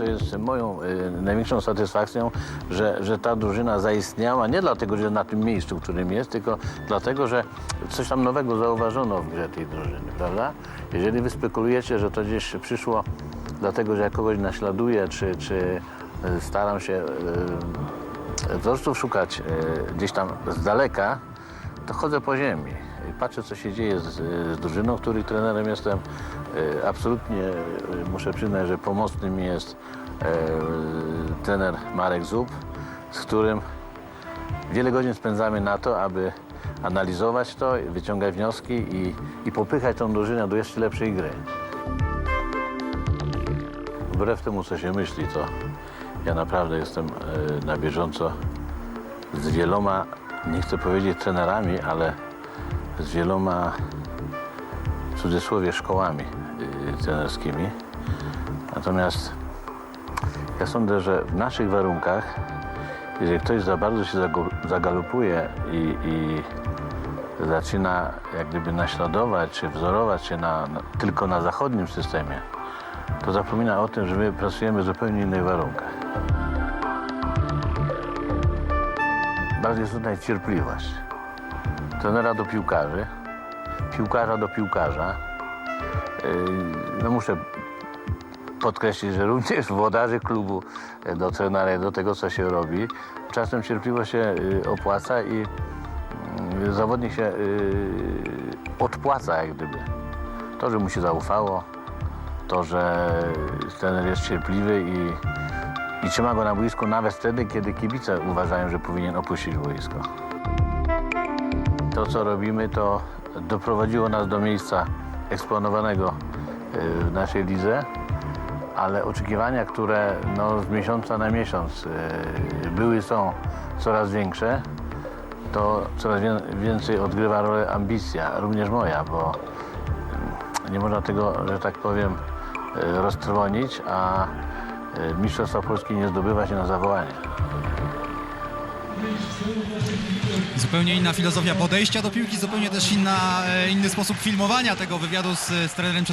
to jest moją y, największą satysfakcją, że, że ta drużyna zaistniała nie dlatego, że na tym miejscu, w którym jest, tylko dlatego, że coś tam nowego zauważono w grze tej drużyny, prawda? Jeżeli wy spekulujecie, że to gdzieś przyszło dlatego, że ja kogoś naśladuję, czy, czy y, staram się y, wzorców szukać y, gdzieś tam z daleka, to chodzę po ziemi patrzę, co się dzieje z, z drużyną, której trenerem jestem. E, Absolutnie e, muszę przyznać, że pomocny mi jest e, trener Marek Zub, z którym wiele godzin spędzamy na to, aby analizować to, wyciągać wnioski i, i popychać tą drużynę do jeszcze lepszej gry. Wbrew temu, co się myśli, to ja naprawdę jestem na bieżąco z wieloma, nie chcę powiedzieć trenerami, ale z wieloma, w cudzysłowie, szkołami y, trenerskimi. Natomiast ja sądzę, że w naszych warunkach, jeżeli ktoś za bardzo się zagalopuje i, i zaczyna jak gdyby naśladować czy wzorować się na, na, tylko na zachodnim systemie, to zapomina o tym, że my pracujemy w zupełnie innych warunkach. Bardziej jest tutaj cierpliwość. Trenera do piłkarzy, piłkarza do piłkarza. Yy, No muszę podkreślić, że również włodarzy klubu do trenera, do tego, co się robi. Czasem cierpliwość się y, opłaca i y, zawodnik się odpłaca jak gdyby. To, że mu się zaufało, to, że trener jest cierpliwy i, i trzyma go na boisku nawet wtedy, kiedy kibice uważają, że powinien opuścić boisko. To, co robimy, to doprowadziło nas do miejsca eksponowanego y, w naszej lidze, ale oczekiwania, które no, z miesiąca na miesiąc y, były są coraz większe, to coraz wię- więcej odgrywa rolę ambicja, również moja, bo nie można tego, że tak powiem, y, roztrwonić, a y, Mistrzostwa Polski nie zdobywa się na zawołanie. Zupełnie inna filozofia podejścia do piłki, zupełnie też inna, e, inny sposób filmowania tego wywiadu z, z trenerem